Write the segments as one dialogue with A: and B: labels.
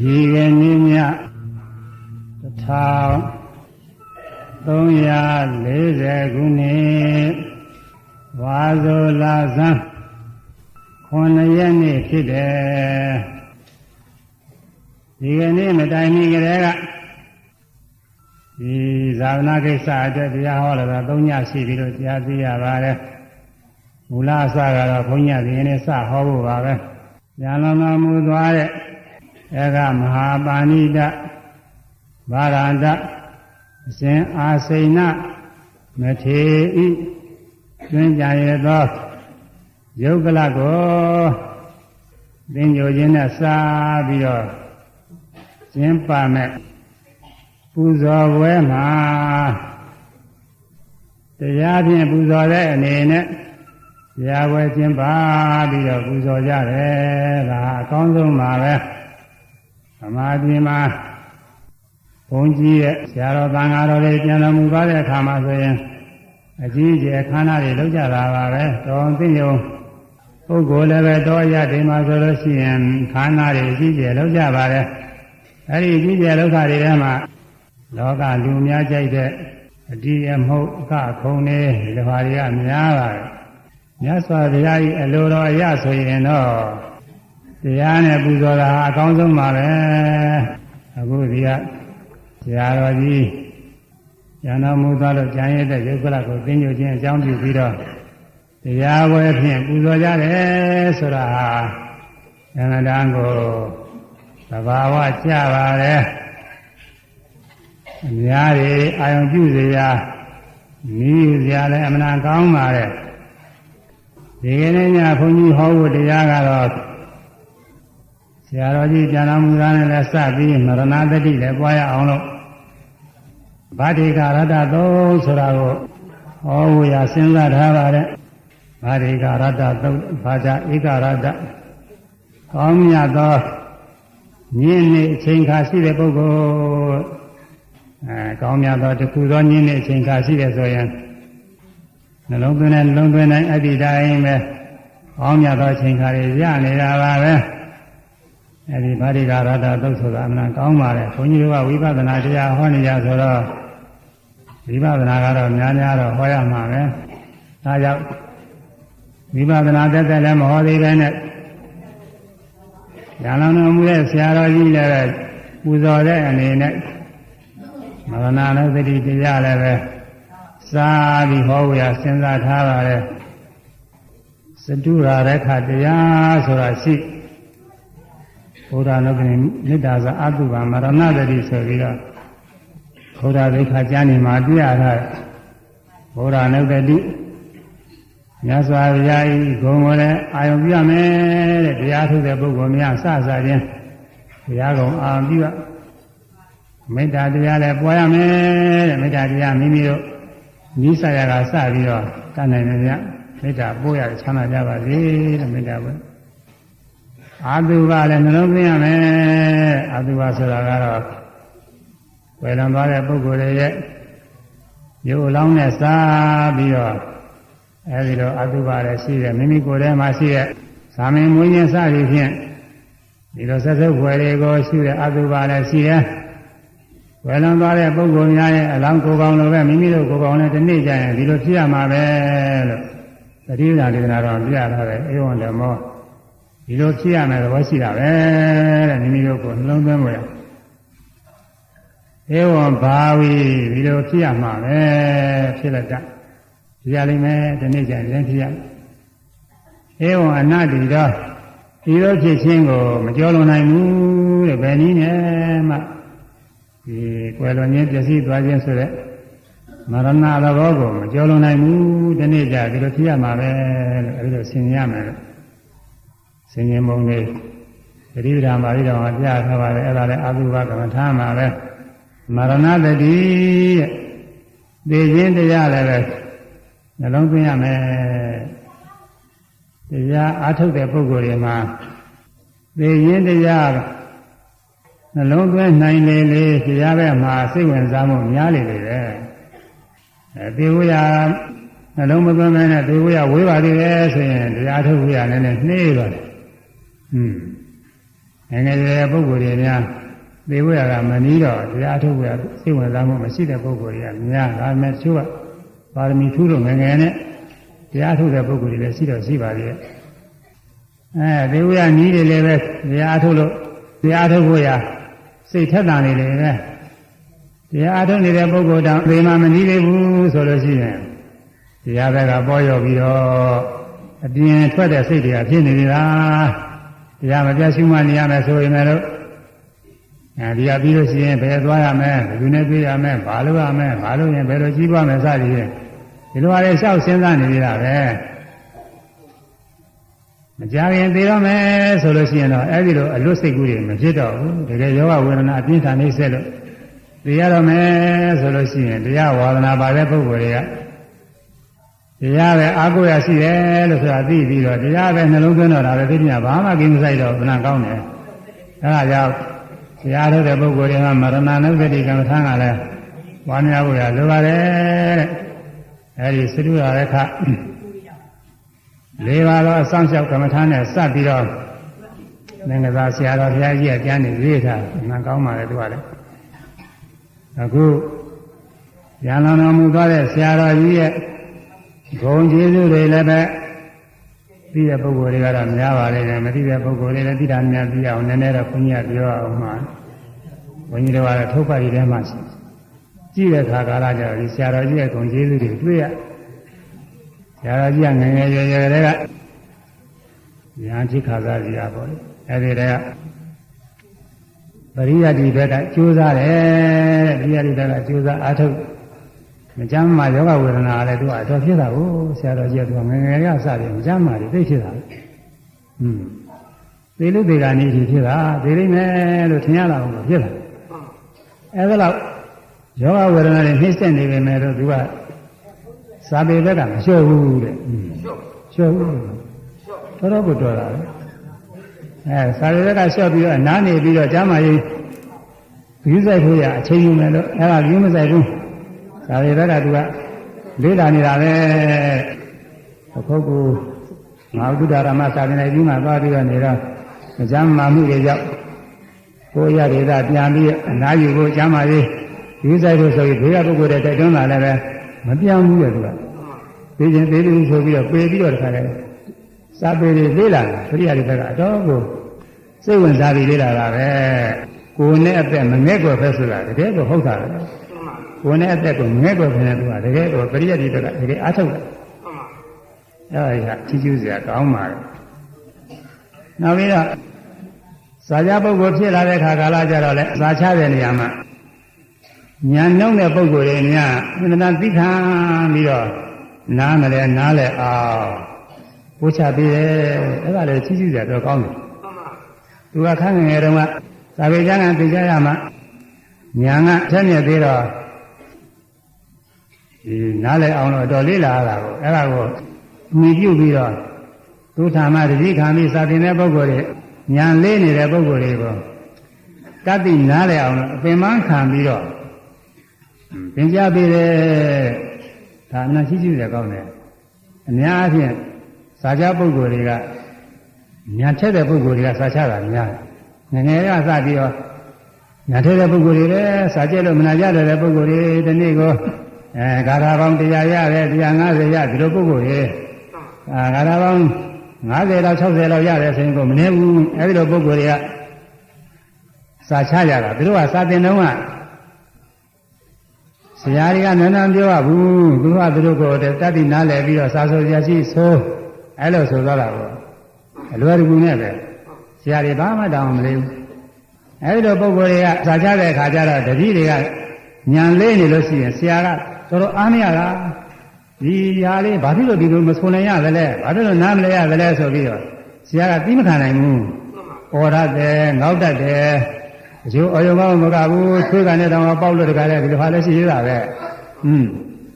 A: ဒီကနေ့ည1340ခုနှစ်ဝါဇိုလာဇန်9ရက်နေ့ဖြစ်တယ်ဒီကနေ့မတိုင်မီကလေးကဒီဇာဝနာကိစ္စအတွက်တရားဟောလာတာ၃ညရှိပြီလို့ကြားသိရပါတယ်မူလအစကတော့ဘုန်းကြီးဒီနေ့စဟောဖို့ပါပဲညာလုံးတော်မူသွားတဲ့ အဲကမဟာပါဏိတဗာရန္တအရှင်အာစိဏမထေဤတွင်ကြရသောယုတ်ကလကိုသင်ညိုခြင်းနဲ့စားပြီးတော့ကျင်းပမဲ့ပူဇော်ပွဲမှာတရားဖြင့်ပူဇော်တဲ့အနေနဲ့တရားပွဲကျင်းပပြီးတော့ပူဇော်ကြတယ်ဒါအကောင်းဆုံးပါပဲသ မာဓိမှာဘုန်းကြီးရဲ့ဆရာတော်သံဃာတော်တွေပြန်တော်မူပါတဲ့အခါမှာဆိုရင်အကြီးအကျယ်ခန္ဓာတွေလောက်ကြတာပါပဲတော်သိညုံပုဂ္ဂိုလ်လည်းပဲတော်ရဒီမှာဆိုလို့ရှိရင်ခန္ဓာတွေအကြီးအကျယ်လောက်ကြပါတယ်အဲ့ဒီအကြီးအကျယ်လောက်ခတွေထဲမှာလောကလူများကြိုက်တဲ့အတိအမဟုတ်အခခုံနေဒီဘာတွေကများပါတယ်မြတ်စွာဘုရားကြီးအလိုတော်အရဆိုရင်တော့ တရားနဲ့ပူဇော်တာအကောင်းဆုံးပါပဲအခုဒီကဆရာတော်ကြီးဉာဏ်တော်မူသွားလို့ကျမ်းရတဲ့ယုတ်ကလကိုသိညွခြင်းအကြောင်းပြုပြီးတော့တရားဝဲဖြင့်ပူဇော်ကြတယ်ဆိုတာဟာဉာဏ်တန်းကိုသဘာဝကျပါတယ်အများကြီးအာယုံပြုစရာနီးစရာလည်းအမှန်ကောင်းပါတယ်ဒီကနေ့ညဘုန်းကြီးဟောဖို့တရားကတော့ ဆရာတော်ကြီးကျမ်းတော်မူတာနဲ့လည်းစပြီးမရဏတတိလည်းပွားရအောင်လို့ဗာတိကာရတ္တသုံးဆိုတာကိုဟောဖို့ရစဉ်းစားထားပါတယ်ဗာတိကာရတ္တသုံးဘာသာဧကရတ္တကောင်းမြတ်သောညင်းနေအချိန်ခါရှိတဲ့ပုဂ္ဂိုလ်အဲကောင်းမြတ်သောတခုသောညင်းနေအချိန်ခါရှိတဲ့ဆိုရင်နှလုံးသွင်းတဲ့နှလုံးသွင်းတိုင်းအတ္တိတိုင်းပဲကောင်းမြတ်သောအချိန်ခါတွေရနေတာပါပဲ အဲဒီဗာတိကာရတ္တသုတ်ဆိုတာအမှန်ကောင်းပါလေဘုန်းကြီးတို့ကဝိပဿနာတရားဟောနေကြဆိုတော့ဝိပဿနာကတော့များများတော့ဟောရမှာပဲဒါကြောင့်ဝိပဿနာတက်တက်လည်းမဟောသေးပဲနဲ့ညာလောင်တော်မူတဲ့ဆရာတော်ကြီးလည်းပူဇော်တဲ့အနေနဲ့မရဏလည်းသတိတရားလည်းပဲစားပြီးဟောဝရစဉ်းစားထားပါတယ်စတုရာရခတရားဆိုတာရှိ ဘုရားနုပ္ပနိမေတ္တာစာအတုပါမရဏတတိဆိုပြီးတော့ဘုရားဒိဋ္ဌာကျမ်းနေမှာတွေ့ရတာဘုရားနုပ္ပတိမြတ်စွာဘုရားဤဂုဏ်ကိုလည်းအာယုံပြမယ်တဲ့တရားထုတ်တဲ့ပုဂ္ဂိုလ်များစစချင်းဘုရားကုံအာရုံပြုမေတ္တာတရားလည်းပွားရမယ်တဲ့မေတ္တာတရားမိမိတို့နိစ္စရာကစပြီးတော့တတ်နိုင်တယ်ဗျမေတ္တာပို့ရချမ်းသာကြပါစေတဲ့မေတ္တာပို့ အာတုဘလည်းနှလုံးသွင်းရမယ်အာတုဘဆိုတာကတော့ဝေလံသွားတဲ့ပုဂ္ဂိုလ်တွေရဲ့ရုပ်အလောင်းနဲ့စားပြီးတော့အဲဒီတော့အာတုဘလည်းရှိတယ်မိမိကိုယ်ထဲမှာရှိတဲ့သာမင်မွေးခြင်းစသည်ဖြင့်ဒီလိုဆက်စုပ်ွယ်တွေကိုရှိတဲ့အာတုဘလည်းရှိတယ်ဝေလံသွားတဲ့ပုဂ္ဂိုလ်များရဲ့အလောင်းကိုယ်ကောင်းလိုပဲမိမိတို့ကိုယ်ကောင်းလည်းဒီနေ့ကျရင်ဒီလိုဖြစ်ရမှာပဲလို့တတိယဒေသနာတော်ပြရထားတယ်အေဝံဓမ္မော ဒီလိုဖြစ်ရမယ်သဘောရှိတာပဲတဲ့မိမိတို့ကိုနှလုံးသွင်းဖို့ရဧဝံဘာဝီဒီလိုဖြစ်ရမှာပဲဖြစ်လက်တဒီရလိမ့်မယ်ဒီနေ့ကျရင်လည်းဖြစ်ရဧဝံအနတ္တိတော့ဒီလိုဖြစ်ခြင်းကိုမကြောလွန်နိုင်ဘူးတဲ့ဘယ်နည်းနဲ့မှဒီကွယ်လွန်ခြင်းပျက်စီးသွားခြင်းဆိုတဲ့မရဏသဘောကိုမကြောလွန်နိုင်ဘူးဒီနေ့ကျဒီလိုဖြစ်ရမှာပဲလို့အဲဒီလိုဆင်ញရမယ်လို့ ဆင်ញင်ပုံလေးသတိပ္ပံပါဠိတော်မှာပြထားပါတယ်အဲ့ဒါလည်းအဘိဓမ္မာကမ္မထာမှာပဲမရဏတတိတဲ့သိခြင်းတရားလည်းပဲနှလုံးသွင်းရမယ်တရားအားထုတ်တဲ့ပုဂ္ဂိုလ်တွေမှာသိခြင်းတရားနှလုံးသွင်းနိုင်လေလေတရားပဲမှာစိတ်ဝင်စားမှုများလေလေပဲအဲသေဝရနှလုံးမသွင်းမဲနဲ့သေဝရဝေးပါသေးတယ်ဆိုရင်တရားထုတ်ဝရနည်းနည်းနှေးတော့တယ် ဟွန်းငယ်ငယ်ရွယ်ရွယ်ပုဂ္ဂိုလ်တွေများသေဝရကမနီးတော့တရားထုတ်ရစိတ်ဝင်စားမှုမရှိတဲ့ပုဂ္ဂိုလ်တွေကများဒါပေမဲ့တချို့ကပါရမီထူးလို့ငယ်ငယ်နဲ့တရားထုတ်တဲ့ပုဂ္ဂိုလ်တွေလည်းရှိတော့ရှိပါသေးတယ်အဲသေဝရနီးတွေလည်းပဲတရားထုတ်လို့တရားထုတ်ဖို့ရစိတ်ထက်သန်နေတယ်ပဲတရားထုတ်နေတဲ့ပုဂ္ဂိုလ်တောင်သေမမနီးသေးဘူးဆိုလို့ရှိရင်တရားဘက်ကပေါ်ရောက်ပြီးတော့အပြင်ထွက်တဲ့စိတ်တွေကဖြစ်နေပြီလား တရားမပြတ်ရှုမှနေရမယ်ဆိုရင်လည်းအဲဒီကပြီးလို့ရှိရင်ဘယ်သွားရမလဲဘယ်သူနဲ့တွေ့ရမလဲဘာလုပ်ရမလဲဘာလုပ်ရင်ဘယ်လိုကြီးပွားမလဲစသည်ဖြင့်ဒီလိုအရေးလျှောက်စဉ်းစားနေကြတာပဲမကြခင်သိတော့မယ်ဆိုလို့ရှိရင်တော့အဲဒီလိုအလွတ်စိတ်ကူးတွေမဖြစ်တော့ဘူးတကယ်ယောဂဝေဒနာအပြင်းထန်နေဆက်လို့သိရတော့မယ်ဆိုလို့ရှိရင်တရားဝါဒနာပါတဲ့ပုဂ္ဂိုလ်တွေက တရားပဲအာကိုရရှိတယ်လို့ဆိုတာသိပြီးတော့တရားပဲနှလုံးသွင်းတော့တာပဲသိမြဘာမှကိမဆိုင်တော့ဘဏကောင်းတယ်အဲဒါကြောင့်တရားထုတ်တဲ့ပုဂ္ဂိုလ်တွေကမရဏနုပတိကမ္မထာကလည်းဝါများဖို့ရလိုပါတယ်တဲ့အဲဒီသတုရရခလေးပါးသောအဆောင်လျှောက်ကမ္မထာနဲ့စပ်ပြီးတော့သင်္ကသာဆရာတော်ဘုရားကြီးကကျမ်းနေရေးထားမှန်ကောင်းပါလေသူကလည်းအခုရန်လောင်တော်မူသွားတဲ့ဆရာတော်ကြီးရဲ့ ဂုံကျေးဇူးတွေလည်းပဲသိတဲ့ပုဂ္ဂိုလ်တွေကတော့များပါလိမ့်မယ်မသိတဲ့ပုဂ္ဂိုလ်တွေလည်းသိတာများသိအောင်နည်းနည်းတော့ခွန်ကြီးကပြောအောင်မှာဘုန်းကြီးတို့ကတော့ထုတ်ပတ်ရည်ထဲမှာရှိကြည့်တဲ့အခါကာလကျတော့ဒီဆရာတော်ကြီးရဲ့ဂုံကျေးဇူးတွေတွေ့ရဆရာတော်ကြီးကငယ်ငယ်ရွယ်ရွယ်တွေကညာချိခါစားကြရပါလေအဲဒီတည်းကပရိယတ်ဒီဘက်ကကြိုးစားတယ်ပရိယတ်ဒီဘက်ကကြိုးစားအားထုတ် မကြမ်းမှာယောဂဝေဒနာလည်းသူကအတော်ဖြစ်တာကိုဆရာတော်ကြီးကသူကငငယ်ကစတယ်မကြမ်းမှာသိဖြစ်တာ။อืมသေလို့သေတာနေအဖြစ်ဖြစ်တာသေလိမ့်မယ်လို့ထင်ရတာကိုဖြစ်လာ။အဲဒါတော့ယောဂဝေဒနာတွေနှိမ့်ဆက်နေပေမဲ့တော့သူကစာပေဘက်ကမလျှော့ဘူးတဲ့။လျှော့ဘူး။တော်တော်ကိုတော်တာလေ။အဲစာပေဘက်ကလျှော့ပြီးတော့နားနေပြီးတော့ကြားမှာရင်ဘီးဆိုင်ဖို့ရအချိန်ယူမယ်လို့အဲဒါဘီးမဆိုင်ဘူး။ ဒါတွေဘက်ကသူကလေးလာနေတာပဲအခုကငါဥဒ္ဒရာမသာသနာ့ကြီးမှာသွားပြီးတော့နေတော့အကျမ်းမာမှုတွေကြောင့်ကိုရဒေသပြန်ပြီးအနာယူဖို့ကျမ်းမာရေးဒီဆိုင်လို့ဆိုပြီးဘေးကပုဂ္ဂိုလ်တွေတိုက်တွန်းလာလည်းပဲမပြောင်းဘူးရဲ့သူကသိချင်းသေးသေးဆိုပြီးတော့ပေပြီးတော့တခါလဲစာပေတွေလေးလာတယ်ပရိယာတွေဘက်ကတော့ကိုစိတ်ဝင်စားပြီးလေးလာတာပဲကိုယ်နဲ့အသက်မငဲ့ကွယ်ဖက်ဆိုတာတကယ်ကိုဟုတ်တာပဲ ကိုယ်နဲ့အသက်ကိုငဲ့ကွယ်ဖက်နေသူကတကယ်ကိုပရိယတ်ဒီဘက်ကတကယ်အားထုတ်တယ်အဲ့ဒါကချီးကျူးစရာကောင်းပါလေနောက်ပြီးတော့စာကြပုဂ္ဂိုလ်ဖြစ်လာတဲ့ခါကာလကြတော့လေစာချတဲ့နေရာမှာညာနှုံးတဲ့ပုဂ္ဂိုလ်တွေများအမှန်တန်သိခံပြီးတော့နားမလဲနားလဲအောင်ပို့ချပေးတယ်အဲ့ဒါလည်းချီးကျူးစရာတော့ကောင်းတယ်သူကခန်းငယ်ငယ်တုန်းကသာဝေကျမ်းကသိကြရမှာညာကဆက်မြက်သေးတော့ဒီ နားလဲအောင်တော့တော်လေးလာရတာကိုအဲ့ဒါကိုမြည်ပြုတ်ပြီးတော့သူထာမတတိခံပြီးစာသင်တဲ့ပုဂ္ဂိုလ်တွေညာလေးနေတဲ့ပုဂ္ဂိုလ်တွေကိုတတ်သိနားလဲအောင်လို့အပင်မခံပြီးတော့သင်ကြားပေးတယ်ဒါအမှန်ရှိရှိတယ်ကောင်းတယ်အများအားဖြင့်စာကြပုဂ္ဂိုလ်တွေကညာချက်တဲ့ပုဂ္ဂိုလ်တွေကစာချတာများတယ်ငငယ်ကစပြီးတော့ညာထဲတဲ့ပုဂ္ဂိုလ်တွေလည်းစာကျက်လို့မနာကြတဲ့ပုဂ္ဂိုလ်တွေဒီနေ့ကို အဲဂါထာပေါင်း100ရတယ်150ရဒီလိုပုဂ္ဂိုလ်တွေအာဂါထာပေါင်း50လောက်60လောက်ရတယ်ဆိုရင်ကိုမနေဘူးအဲဒီလိုပုဂ္ဂိုလ်တွေကစာချကြတာသူတို့ကစာသင်တုန်းကဆရာတွေကနန်းနန်းပြောရဘူးသူကသူတို့ကိုတတ်တိနားလည်ပြီးတော့စာဆိုရရှိဆိုအဲလိုဆိုသွားတာပေါ့အလွယ်တကူနဲ့ပဲဆရာတွေဘာမှတောင်းမလေးဘူးအဲဒီလိုပုဂ္ဂိုလ်တွေကစာချတဲ့အခါကျတော့တတိတွေကညံလေးနေလို့ရှိရင်ဆရာက တော်တော်အားမရတာဒီຢာလေးဘာဖြစ်လို့ဒီလိုမဆိုနိုင်ရသလဲဘာဖြစ်လို့နားမလဲရသလဲဆိုပြီးတော့ဆရာကသိမခံနိုင်ဘူးဩရတဲ့ငေါက်တတ်တယ်အကျိုးအယုံကောင်းမကဘူးသွေးကန်တဲ့တောင်ပေါက်လို့တခါလဲဒီလိုဟာလည်းရှိသေးတာပဲอืม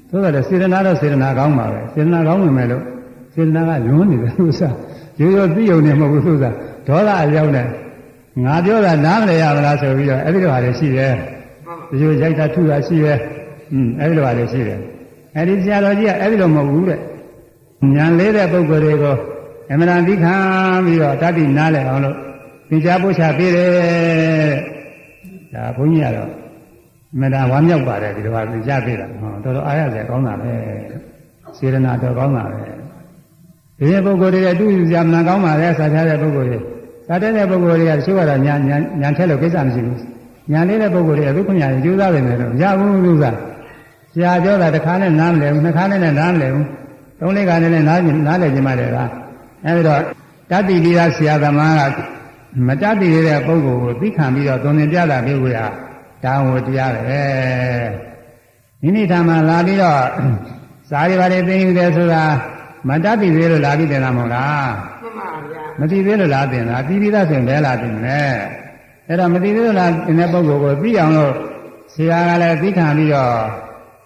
A: သို့တော်လည်းစေတနာတော့စေတနာကောင်းပါပဲစေတနာကောင်းဝင်မယ်လို့စေတနာကလွန်းနေတယ်သူစားရိုးရိုးသိုံနေမဟုတ်ဘူးသူစားဒေါသအရောက်နေငါပြောတာနားမလဲရမလားဆိုပြီးတော့အဲ့ဒီလိုဟာလည်းရှိတယ်ဒီလိုရိုက်တာထုတာရှိတယ် อืมအဲ့ဒီလိုဟာလည်းရှိတယ်အဲ့ဒီဆရာတော်ကြီးကအဲ့ဒီလိုမဟုတ်ဘူးတဲ့ဉာဏ်လေးတဲ့ပုဂ္ဂိုလ်တွေကိုအမှန်တန်သိခံပြီးတော့တတိနားလဲအောင်လို့သင်ကြားပို့ချပေးတယ်ဒါဘုန်းကြီးကတော့အမတန်ဝမ်းမြောက်ပါတယ်ဒီလိုပါသင်ကြားပေးတာဟောတော်တော်အားရစရာကောင်းတာပဲစေရနာတော်ကောင်းတာပဲဒီနေ့ပုဂ္ဂိုလ်တွေအတူယူစရာမနာကောင်းပါလေစာထားတဲ့ပုဂ္ဂိုလ်တွေစာတဲ့တဲ့ပုဂ္ဂိုလ်တွေကတချို့ကတော့ညာညာညာထက်လို့ကိစ္စမရှိဘူးညာလေးတဲ့ပုဂ္ဂိုလ်တွေကသူ့ခညာကြိုးစားနေတယ်လို့ရဘူးလို့စား ဆရာပြောတာတစ်ခါနဲ့နားမလဲဘူးနှစ်ခါနဲ့လည်းနားမလဲဘူးသုံးလေးခါနဲ့လည်းနားနားလည်ကြမှာတယ်လားအဲဒီတော့တတိပိသားဆရာသမားကမတတ်တည်တဲ့ပုဂ္ဂိုလ်ကိုသိခံပြီးတော့သွန်သင်ပြတာပြုလို့ရတောင်းဝတရားပဲမိမိထာမှာလာပြီးတော့စာရီပါတွေသိယူတယ်ဆိုတာမတတ်တည်သေးလို့လာပြီးတင်တာမဟုတ်လား
B: မှန်ပါဗျာ
A: မတည်သေးလို့လာတင်တာပြီးပြီးသားဆိုရင်ဘယ်လာတင်လဲအဲ့တော့မတည်သေးလို့လာတင်တဲ့ပုဂ္ဂိုလ်ကိုသိအောင်လို့ဆရာကလည်းသိခံပြီးတော့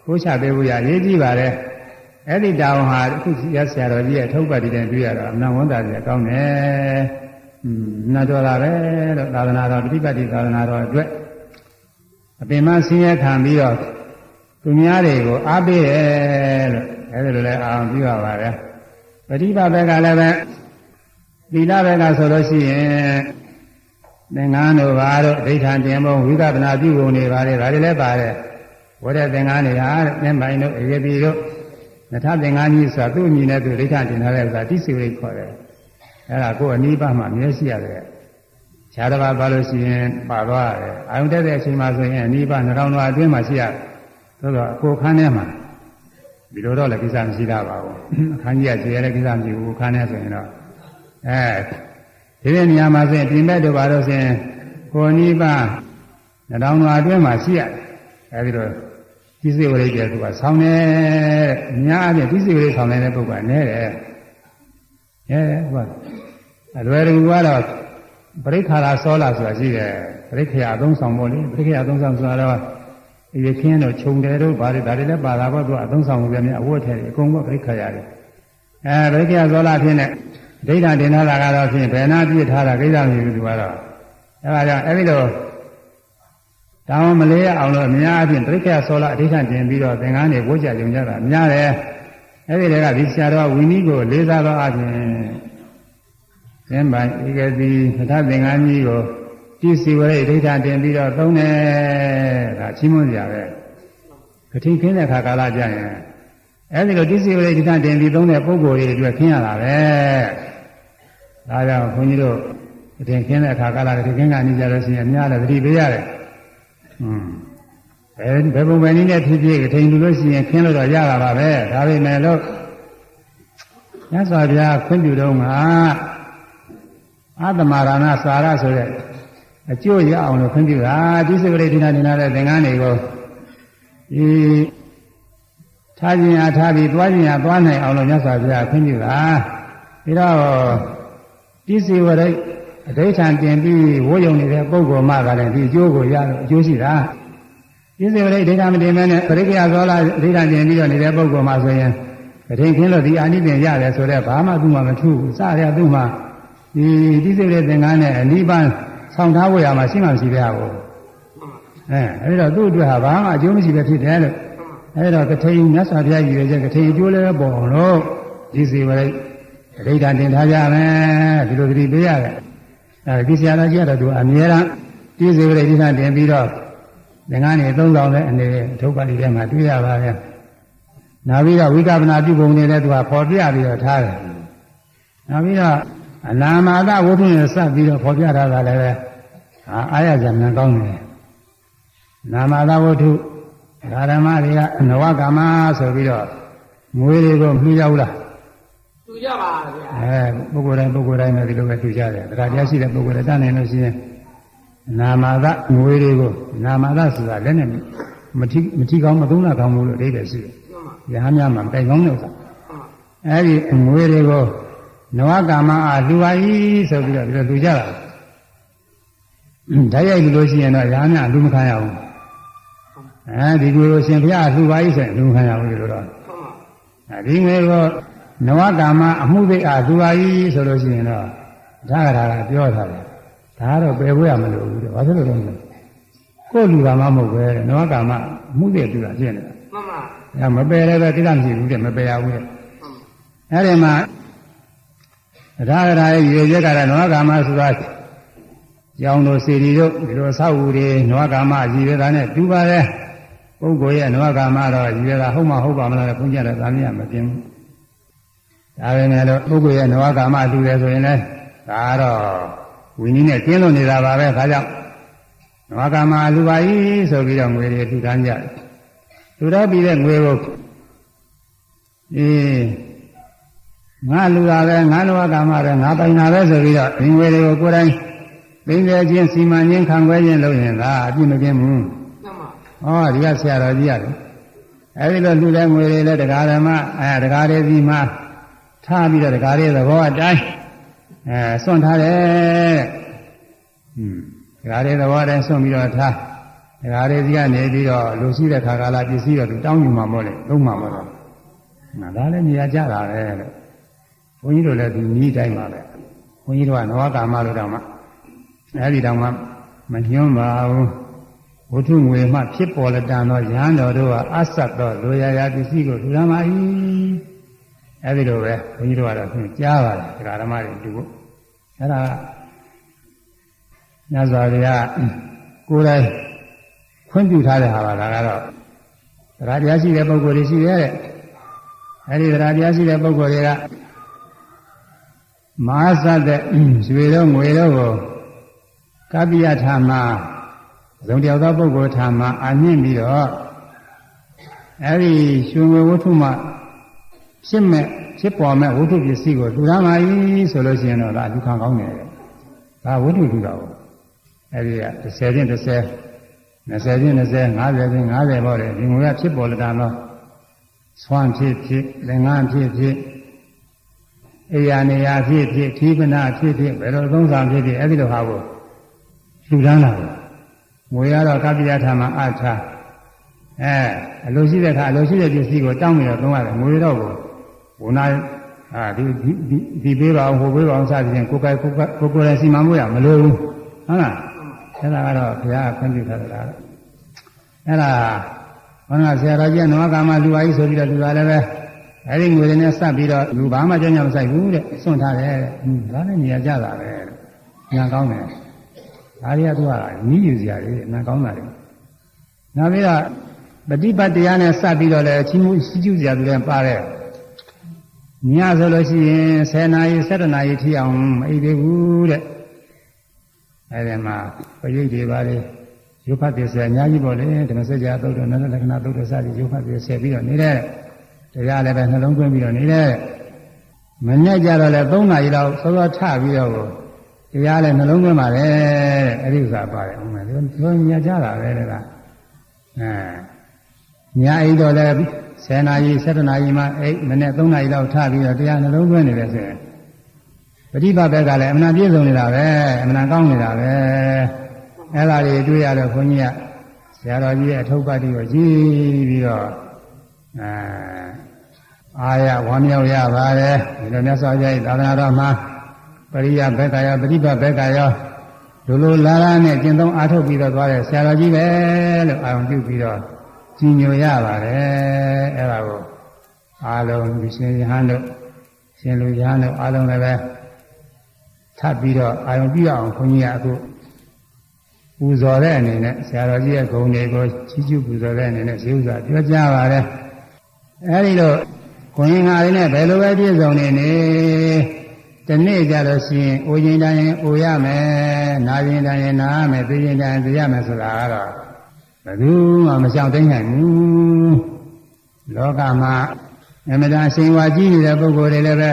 A: ပို့ချပေးဖို့ရရေးကြည့်ပါတယ်အဲ့ဒီတောင်ဟာအခုရဆရာတော်ကြီးရဲ့ထုတ်ပတ်ဒီတိုင်းတွေ့ရတော့အနဝန်တာကြီးကောင်းတယ်။နာတော်လာပဲတော့သာသနာတော်ပฏิပတ်တိသာသနာတော်အတွက်အပင်မဆင်းရဲခံပြီးတော့သူများတွေကိုအားပေးတယ်လို့အဲ့ဒါလိုလဲအာရုံပြုရပါပဲ။ပฏิပတ်ဘက်ကလည်းပဲသီလဘက်ကဆိုလို့ရှိရင်သင်္ကန်းတို့ဘာတို့ဒိဋ္ဌံတင်ဖို့ဝိပဿနာပြုပုံတွေပါတယ်ဒါတွေလည်းပါတယ်။ ဝရသင်္ကန်းတွေဟာသင်္ပိုင်တို့အယေတိတို့နထသင်္ကန်းကြီးဆိုတာသူ့အမည်နဲ့သူဒိဋ္ဌံတင်ထားတဲ့ဥစ္စာတိစီဝိခေါ်တယ်အဲ့ဒါကိုယ်အနိဗ္ဗာန်မှာမြဲရှိရတယ်ခြားတစ်ပါးပါလို့ရှိရင်ပါသွားတယ်အာယုန်တက်တဲ့အချိန်မှာဆိုရင်အနိဗ္ဗာန်နှောင်းတော်အတွင်းမှာရှိရတယ်သို့တော့ကိုယ်ခန်းထဲမှာဒီလိုတော့လည်းကိစ္စမရှိတာပါဘူးအခန်းကြီးကကျေရတဲ့ကိစ္စမရှိဘူးခန်းထဲဆိုရင်တော့အဲဒီတဲ့နေရာမှာဆိုရင်ပြင်မဲ့တို့ပါလို့ဆိုရင်ကိုယ်နိဗ္ဗာန်နှောင်းတော်အတွင်းမှာရှိရတယ်အဲဒီတော့ ဒီစိဝရိတ်တဲ့သူကဆောင်းတယ်အများအားဖြင့်ဒီစိဝရိတ်ဆောင်းနေတဲ့ပုဂ္ဂိုလ်ကနဲတယ်ရဲဟုတ်အလွယ်တကူကတော့ပရိခါရစောလာဆိုတာရှိတယ်ပရိခရာအသုံးဆောင်ပေါ့လေပရိခရာအသုံးဆောင်ဆိုတာတော့ရခင်းတော့ခြုံတယ်တို့ဘာတွေဒါတွေလည်းပါတာပေါ့သူကအသုံးဆောင်မှုပြမြအဝတ်ထဲအကုန်ပေါ့ပရိခရာတွေအဲပရိခရာစောလာဖြစ်နေဒိဋ္ဌာတင်ထားတာကတော့ဖြင့်ဘယ်နာပြစ်ထားတာကိစ္စမရှိဘူးသူကတော့အဲဒါကြောင့်အဲဒီလို တောင်းမလေးရအောင်လို့အများအပြားပရိခရာစောလာအဋ္ဌိဋ္ဌတင်ပြီးတော့သင်္ကန်းတွေဝှကြကြုံကြတာများတယ်အဲဒီတည်းကဒီဆရာတော်ဝီနည်းကိုလေးစားတော့အပြင်သင်္ပိုင်ဧကတိသထသင်္ကန်းကြီးကိုတိစီဝရိဋ္ဌိဋ္ဌတင်ပြီးတော့သုံးတယ်ဒါချင်းမွန်းကြပဲကတိခင်းတဲ့ခါကာလကြရင်အဲဒီလိုတိစီဝရိဋ္ဌိဋ္ဌတင်ပြီးသုံးတဲ့ပုဂ္ဂိုလ်တွေအတွက်ခင်းရတာပဲဒါကြောင့်ခွန်ကြီးတို့ကတိခင်းတဲ့ခါကာလကတိခင်းကနေကြလို့ရှိရင်အများလည်းသတိပေးရတယ် ဟွန်းဘယ်ဘယ်ပုံပဲနည်းနဲ့ဖြစ်ဖြစ်ကတိလူလို့ရှိရင်ခင်းလို့တော့ရတာပါပဲဒါပေမဲ့လို့မြတ်စွာဘုရားခွင့်ပြုတော့မှာအာသမရဏစာရဆိုတဲ့အကျိုးရအောင်လို့ခွင့်ပြုတာဒီစကရိဋ္ဌိနာနေနာတဲ့သင်္ကန်းတွေကိုဒီထားခြင်းအားထားပြီးသွားခြင်းအားသွားနိုင်အောင်လို့မြတ်စွာဘုရားခွင့်ပြုတာပြီးတော့ဒီစီဝရိတ် အဋ္ဌံတင်ပြီးဝိုးယုံနေတဲ့ပုဂ္ဂိုလ်မှကလည်းဒီအကျိုးကိုရလို့အကျိုးရှိတာဒီစီဝရိတ်ဒိဋ္ဌံမတင်မဲနဲ့ပရိက္ခယသောလာဒိဋ္ဌံတင်ပြီးတော့နေတဲ့ပုဂ္ဂိုလ်မှဆိုရင်တထိန်ခင်းလို့ဒီအာနိသင်ရတယ်ဆိုတော့ဘာမှသူ့မှာမထူးဘူးစရသူ့မှာဒီဒီစိတ်တဲ့သင်္ကန်းနဲ့အနိဗ္ဗာန်ဆောင်ထားဖို့ရမှာရှိမှမရှိတဲ့ဟာကိုအဲအဲဒီတော့သူ့အတွက်ဟာဘာမှအကျိုးမရှိပဲဖြစ်တယ်လို့အဲဒီတော့ကထိန်မြတ်စွာဘုရားကြီးရဲ့ကထိန်အကျိုးလည်းပေါ်အောင်လို့ဒီစီဝရိတ်အဋ္ဌာတင်ထားကြမယ်ဒီလိုသတိပေးရတယ် အဲဒီဆရာတော်ကြီးကတော့သူအမြဲတမ်းဒီစီဝရိတ်ဒီကတင်ပြီးတော့သင်္ကန်းနေသုံးဆောင်တဲ့အနေနဲ့ဒုက္ခတိထဲမှာတွေ့ရပါတယ်နောက်ပြီးတော့ဝိကပနာပြုပုံတွေလည်းသူကပေါ်ပြပြီးတော့ထားတယ်နောက်ပြီးတော့အနာမာသဝိထုနဲ့စပ်ပြီးတော့ပေါ်ပြထားတာလည်းပဲအာအာရဇံမြန်ကောင်းတယ်နာမာသဝိထုဓမ္မတွေကနဝကမဆိုပြီးတော့ငွေတွေကိုလှူရောက်လား
B: သူကြပါဗျာ
A: အဲပုဂ္ဂိုလ်တိုင်းပုဂ္ဂိုလ်တိုင်းလည်းဒီလိုပဲလှူကြတယ်တရားတရားရှိတဲ့ပုဂ္ဂိုလ်တွေတတ်နိုင်လို့ရှိရင်နာမာသငွေတွေကိုနာမာသဆိုတာလည်းနဲ့မထီမထီကောင်းမသုံးတာကောင်းလို့အဓိပ္ပာယ်ရှိတယ်
B: မှန်ပါ
A: ရဟန်းများမှာတိုင်ကောင်းတဲ့ဥစ္စာ
B: မှန်ပါ
A: အဲဒီငွေတွေကိုနဝကာမအားလူပါ၏ဆိုပြီးတော့ဒီလိုလူကြတာဓာတ်ရိုက်လူလို့ရှိရင်တော့ရဟန်းများလူမခံရဘူးအဲဒီငွေကိုရှင်ဘုရားလူပါ၏ဆိုရင်လူမခံရဘူးဒီလိုတော့
B: မှန်ပါ
A: အဲဒီငွေကို နဝကာမအမှုသိအားလူပါ၏ဆိုလို့ရှိရင်တော့ဒါကဒါကပြောထားတယ်ဒါကတော့ပယ်ဖို့ရမလို့ဘူးတဲ့ဘာဖြစ်လို့လဲကိုယ်လူကမှမဟုတ်ပဲနဝကာမအမှုသိတူတာဖြစ်နေတာ
B: မှန်ပါ
A: အဲမပယ်လည်းပဲကိစ္စမရှိဘူးတဲ့မပယ်ရဘူးတဲ့
B: မှန်
A: အဲ့ဒီမှာရာဂရာရဲ့ရေချက်ကလည်းနောကာမဆိုတာကျောင်းတို့စီရီတို့ဒီလိုဆောက်ဦးတွေနဝကာမရည်ရတာနဲ့တူပါတယ်ပုဂ္ဂိုလ်ရဲ့နဝကာမတော့ရည်ရတာဟုတ်မှဟုတ်ပါမလားဘုန်းကြီးလည်းသာမယမပြင်းဘူး ဒါပဲလေလို့ပုဂ္ဂိုလ်ရဲ့နဝကာမတူတယ်ဆိုရင်လည်းဒါကတော့ဝိနည်းနဲ့ကျင်းလို့နေတာပါပဲဒါကြောင့်နဝကာမလူပါကြီးဆိုပြီးတော့ငွေတွေထူထမ်းကြတယ်ထူထားပြီးတဲ့ငွေကိုအေးငါလူတာပဲငါနဝကာမပဲငါပိုင်တာပဲဆိုပြီးတော့ဒီငွေတွေကိုကိုယ်တိုင်သိငယ်ချင်းစီမံချင်းခံခွဲချင်းလုပ်ရင်ဒါအပြစ်မကင်းဘူး
B: နမ။
A: ဩဒီကဆရာတော်ကြီးရတယ်။အဲဒီလိုလူတဲ့ငွေတွေလည်းတရားဓမ္မအဲတရားတွေစီမှာ ထားပြီးတော့တရားတွေသဘောအတိုင်းအဲစွန့်ထားတယ်တဲ့။ဟွန်းတရားတွေသဘောအတိုင်းစွန့်ပြီးတော့ထားတရားတွေစီကနေပြီးတော့လူရှိတဲ့ခါကာလပစ္စည်းတော့သူတောင်းယူမှာမို့လေသုံးမှာမို့တော့။နာဒါလည်းနေရာကြတာပဲလို့။ဘုန်းကြီးတို့လည်းဒီနည်းတိုင်းပါပဲ။ဘုန်းကြီးတို့ကနဝကာမလို့တောင်မှအဲဒီတောင်မှမညွှန်းပါဘူး။ဝိထုငွေမှဖြစ်ပေါ်လက်တန်သောရဟန်းတော်တို့ဟာအဆက်သောလိုရာရာပစ္စည်းကိုထူထမ်းပါ၏ အဲဒီလိုပဲဘုန်းကြီးတို့ကတော့ဖြင့်ကြားပါတယ်ဒကာဓမ္မတွေတူဖို့အဲဒါကညဇော်တွေကကိုယ်တိုင်ခွင့်ပြုထားတဲ့ဟာပါဒါကတော့တရားတရားရှိတဲ့ပုဂ္ဂိုလ်တွေရှိတယ်တဲ့အဲဒီတရားတရားရှိတဲ့ပုဂ္ဂိုလ်တွေကမဟာသတ်တဲ့ရွှေတော့ငွေတော့ကိုကပ္ပိယထာမှာဇုံတယောက်သောပုဂ္ဂိုလ်ထာမှာအာမြင့်ပြီးတော့အဲဒီရွှေငွေဝတ္ထုမှ ဖြစ်မဲ့ဖြစ်ပေါ်မဲ့ဝတ္ထုပစ္စည်းကိုထူထားပါ၏ဆိုလို့ရှိရင်တော့ဒါဒုက္ခကောင်းတယ်ဒါဝတ္ထုထူတာကိုအဲဒီက30ချင်း30 20ချင်း20 50ချင်း50ပေါ့လေဒီငွေကဖြစ်ပေါ်လာတာတော့ဆွမ်းဖြစ်ဖြစ်လင်္ကာဖြစ်ဖြစ်အေယာနေယာဖြစ်ဖြစ်သီပနာဖြစ်ဖြစ်ဘယ်လိုသုံးဆောင်ဖြစ်ဖြစ်အဲဒီလိုဟာကိုလှူဒန်းတာပဲငွေရတော့ကပ္ပိယထာမှာအထာအဲအလိုရှိတဲ့အခါအလိုရှိတဲ့ပစ္စည်းကိုတောင်းပြီးတော့သုံးရတယ်ငွေတော့ကို ဘုနာအာဒီဒီဒီပေးပါအောင်ဟိုပေးပါအောင်စသဖြင့်ကိုယ်ကိုယ်ကိုယ်ကိုယ်ကိုယ်လည်းစီမံဖို့ရမလိုဘူးဟုတ်လားအဲ့ဒါကတော့ဘုရားခွင့်ပြုထားတာအဲ့ဒါဘုရားဆရာတော်ကြီးကနဝကာမလူပါကြီးဆိုပြီးတော့လူလာလည်းပဲအဲ့ဒီငွေတွေနဲ့စပ်ပြီးတော့လူဘာမှကြောက်ကြမဆိုင်ဘူးတဲ့စွန့်ထားတယ်တဲ့ဟင်းဒါလည်းနေရာကြတာပဲညာကောင်းတယ်ဒါတွေကသူကနီးယူစရာတွေအမှန်ကောင်းတာတွေနောက်ပြီးတော့ပฏิပတ်တရားနဲ့စပ်ပြီးတော့လည်းအချင်းမှုရှိကျူးစရာတွေလည်းပါတယ် ညဆိုလို့ရှိရင်10နာရီ17နာရီထိအောင်မအိပ်သေးဘူးတဲ့အဲဒီမှာပရိတ်တွေပါလေရုပ်ဖတ်ပြဆရာအများကြီးပေါ့လေဓမ္မစကြာသုတ်တော်နန္ဒလက္ခဏာသုတ်တော်စသည်ရုပ်ဖတ်ပြဆယ်ပြီးတော့နေတဲ့တရားလည်းပဲနှလုံးသွင်းပြီးတော့နေတဲ့မနေ့ကျတော့လည်း3နာရီလောက်စောစောထပြီးတော့တရားလည်းနှလုံးသွင်းပါလေအဲဒီဥစ္စာပါတယ်ဟုတ်မယ်ဒီညကြတာပဲတဲ့ကအဲညာအိတော့လည်း 10နာရီ17နာရီမှအိမနေ့3နာရီလောက်ထပြီးတော့တရားနှလုံးသွင်းနေတယ်ဆိုရင်ပฏิပတ်ဘက်ကလည်းအမှန်ပြည့်စုံနေတာပဲအမှန်ကောင်းနေတာပဲအဲ့ဒါတွေတွေ့ရတော့ခွန်ကြီးကဆရာတော်ကြီးရဲ့အထုပ်ပတ်တိကိုကြည့်ပြီးတော့အဲအာရဝမ်းမြောက်ရပါတယ်ဒီလိုမြတ်စွာဘုရားရဲ့သာသနာတော်မှာပရိယဘက်ကရောပฏิပတ်ဘက်ကရောဒုလိုလာလာနဲ့ကျင့်သုံးအားထုတ်ပြီးတော့သွားတဲ့ဆရာတော်ကြီးပဲလို့အာရုံပြုပြီးတော့ ကြီးညိုရပါတယ်အဲ့ဒါကိုအားလုံးဒီရှင်ရဟန်းတို့ရှင်လူရဟန်းတို့အားလုံးလည်းပဲထပ်ပြီးတော့အာရုံပြုအောင်ခွန်ကြီးကအခုပူဇော်တဲ့အနေနဲ့ဆရာတော်ကြီးရဲ့ဂုဏ်တွေကိုချီးကျူးပူဇော်တဲ့အနေနဲ့ဇေဥစွာပြောကြားပါတယ်အဲဒီလိုခွန်ကြီးငါလေးနဲ့ဘယ်လိုပဲပြည့်စုံနေနေဒီနေ့ကြလို့ရှိရင်အိုရင်တိုင်းအိုရမယ်နာရင်တိုင်းနာရမယ်သိရင်တိုင်းသိရမယ်ဆိုတာကတော့ ဘယ်သူမှမရှောင်သိနိုင်ဘူးလောကမှာအမြဲတမ်းအရှင်ဝါကြီးနေတဲ့ပုဂ္ဂိုလ်တွေလည်းပဲ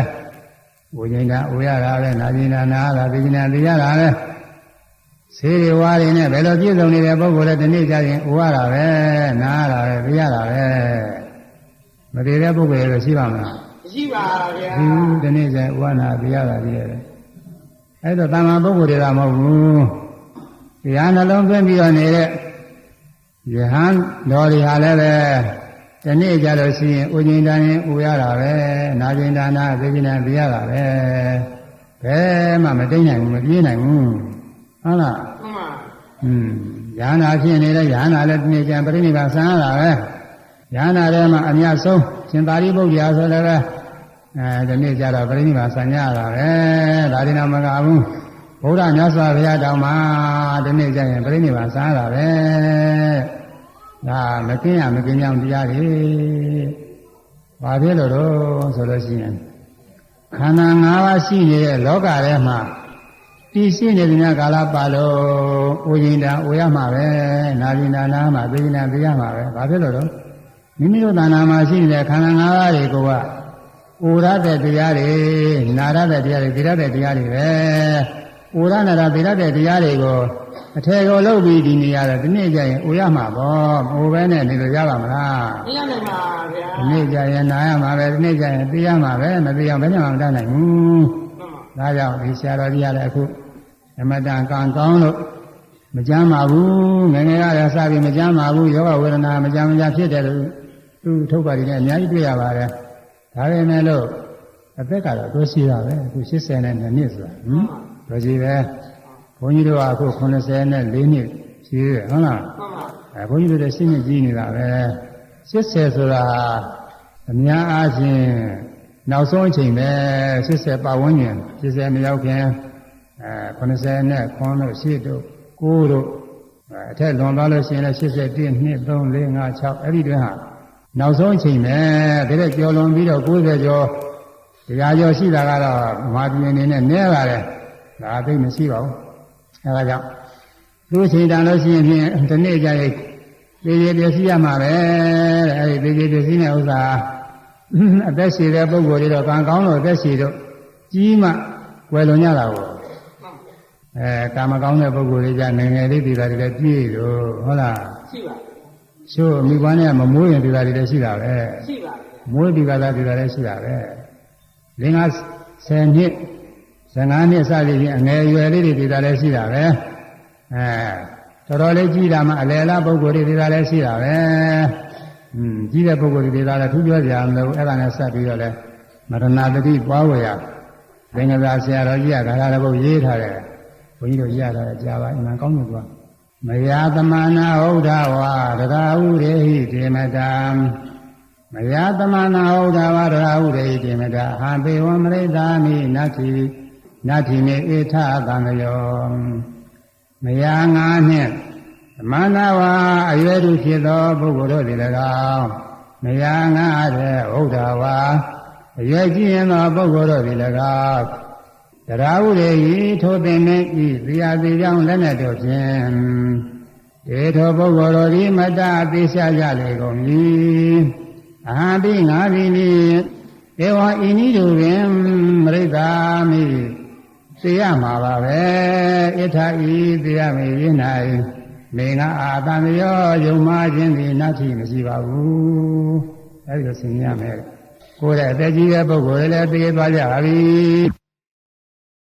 A: အိုရင်တိုင်းအိုရတာပဲနာရင်တိုင်းနာရတာသိရင်တိုင်းသိရတာပဲဆေးတွေဝါးတွေနဲ့ဘယ်လိုပြည့်စုံနေတဲ့ပုဂ္ဂိုလ်လည်းဒီနေ့ကြရင်အိုရတာပဲနာရတာပဲသိရတာပဲမတည်တဲ့ပုဂ္ဂိုလ်တွေရှိပါမလား
B: ရှိပါဗျာ
A: ဒီဒီနေ့ကျဝါနာပြရတာပြရတယ်အဲ့တော့တာမန်ပုဂ္ဂိုလ်တွေကမဟုတ်ဘူးတရားနှလုံးသွင်းပြီးတော့နေတဲ့ ယဟန်တော်တွေဟာလည်းပဲဒီနေ့ကြလို့ရှိရင်ဥကျင်တန်ရင်ဥရတာပဲနာကျင်ဒါနာသိကျင်တာပြရတာပဲဘယ်မှမတိတ်နိုင်ဘူးမပြေးနိုင်ဘူးဟုတ်လား
B: မှန်ပါ
A: อืมယဟနာဖြစ်နေတဲ့ယဟနာလည်းဒီနေ့ကျပြိဋိဘာဆံရတာပဲယဟနာထဲမှာအများဆုံးရှင်သာရိပုတ္တရာဆိုလည်းပဲအဲဒီနေ့ကျတော့ပြိဋိဘာဆံရတာပဲဒါဒီနာမကဘူး ဘုရားမြတ်စွာဘုရားတောင်မှဒီနေ့ကျရင်ပြိဋိဘံစားတာပဲဒါမကင်းရမကင်းကြောင်တရားတွေဘာဖြစ်လို့တော့ဆိုလို့ရှိရင်ခန္ဓာ၅ပါးရှိနေတဲ့လောကထဲမှာတည်ရှိနေတဲ့ညကာလပါလို့ဥရင်တံဥရမှာပဲနာビနာနာမှာသိနာသိရမှာပဲဘာဖြစ်လို့တော့မိမိတို့တဏ္ဍာမှာရှိနေတဲ့ခန္ဓာ၅ပါးတွေကိုကဥရတဲ့တရားတွေနာရတဲ့တရားတွေသိရတဲ့တရားတွေပဲ ဥရနာရသိရတဲ့တရားတွေကိုအထေကိုလုပ်ပြီးဒီနေရာတော့ဒီနေ့ကျရင်ဥရမှာပေါ့ဟိုပဲနဲ့နေလို့ရပါမလား
B: မရနိုင်ပါဗျာ
A: ဒီနေ့ကျရင်နာရမှာပဲဒီနေ့ကျရင်သိရမှာပဲမသိအောင်ဘယ်နဲ့မှမတတ်နိုင်ဘူး
B: မှန်ပါ
A: ဒါကြောင့်ဒီဆရာတော်ကြီးကလည်းအခုအမတန်ကံကောင်းလို့မကြမ်းပါဘူးငယ်ငယ်ကလည်းစပြီးမကြမ်းပါဘူးယောဂဝေဒနာမကြမ်းမကြမ်းဖြစ်တယ်လို့သူထုတ်ပါတယ်လည်းအများကြီးတွေ့ရပါတယ်ဒါပေမဲ့လို့အသက်ကတော့တိုးရှိတာပဲအခု80နဲ့နှစ်ဆိုတာဟင် တိုးရှိပဲဘုန်းကြီးတို့ကအခု84နဲ့4နှစ်ရှိတယ်ဟုတ်လား
B: မှန်ပါ
A: အဲဘုန်းကြီးတို့လည်းရှင်းနေကြီးနေတာပဲ80ဆိုတာအများအားဖြင့်နောက်ဆုံးအချိန်ပဲ80ပတ်ဝန်းကျင်80မရောက်ခင်အဲ90နဲ့9တို့10တို့9တို့အဲအထက်လွန်သွားလို့ရှိရင်လည်း81 2 3 4 5 6အဲ့ဒီတွင်ဟာနောက်ဆုံးအချိန်ပဲဒါတဲ့ကျော်လွန်ပြီးတော့90ကျော်တရားကျော်ရှိတာကတော့မဟာပြည်အနေနဲ့နည်းပါတယ် ဒါအသိမရှိပါဘူးအဲဒါကြောင့်သူ့ချိန်တန်လို့ရှိရင်ဖြင့်ဒီနေ့ကျရင်သေသေးပျက်စီးရမှာပဲတဲ့အဲဒီသေသေးပျက်စီးတဲ့ဥစ္စာအသက်ရှည်တဲ့ပုဂ္ဂိုလ်တွေတော့ကံကောင်းလို့အသက်ရှည်တော့ကြီးမှွယ်လွန်ကြတာကို
B: မှန်ပါ
A: အဲကာမကောင်းတဲ့ပုဂ္ဂိုလ်တွေကြငယ်ငယ်လေးသေးတာတွေလည်းပြည့်လို့ဟုတ်လား
B: ရှိပါ
A: ချို့မိဘနဲ့မမိုးရင်သေးတာတွေလည်းရှိတာပဲ
B: ရှိပါ
A: မွေးဒီကသာသေးတာလည်းရှိတာပဲလင်္ကာ10နှစ် 15နှစ်စသည်ဖြင့်အငယ်အရွယ်လေးတွေသေးတာလည်းရှိတာပဲအဲတော်တော်လေးကြီးလာမှအလယ်လားပုဂ္ဂိုလ်တွေသေးတာလည်းရှိတာပဲอืมကြီးတဲ့ပုဂ္ဂိုလ်တွေသေးတာလည်းထူးပြောကြမလို့အဲ့ဒါနဲ့ဆက်ပြီးတော့လဲမရဏတတိပွားဝရသင်္ကသာဆရာတော်ကြီးကဂါထာတစ်ပုဒ်ရေးထားတယ်ဘုန်းကြီးတို့ရတာကြားပါအမှန်ကောင်းလို့ကွာမယာသမနာဟုတ်တာဝါတရာဥရေဟိဒေမတံမယသမနာဟုတ်တာဝရဟုရေတိမတဟံပေဝမရိတာမိနတ္ထိ နတ္ထိမေဧထသံဃယောမယငါနှင့်သမနာဝါအရွယ်သူဖြစ်သောပုဂ္ဂိုလ်တို့သည်၎င်းမယငါတဲ့ဟုတ်တာဝါအရွယ်ကြီးရင်သောပုဂ္ဂိုလ်တို့သည်၎င်းတရားဟုရေဤထိုသင်နေဤသီယာတိကြောင့်လက်နဲ့တို့ဖြင့်ဒေထောပုဂ္ဂိုလ်တို့သည်မတ္တအသိရှာကြလေကုန်မည်အဟံပိငါသည်နိဧဝံဤနည်းတို့ပင်မရိတာမိ သိရမှာပါပဲဣထာဤသိရမေယင်း၌မေငါအာတံရောယုံမာခြင်းသည်နတ်ထိမရှိပါဘူးအဲဒီလိုဆင်ရမယ်ကိုယ်ရဲ့အသက်ကြီးတဲ့ပုဂ္ဂိုလ်တွေလည်းသိသွားကြပါပြီ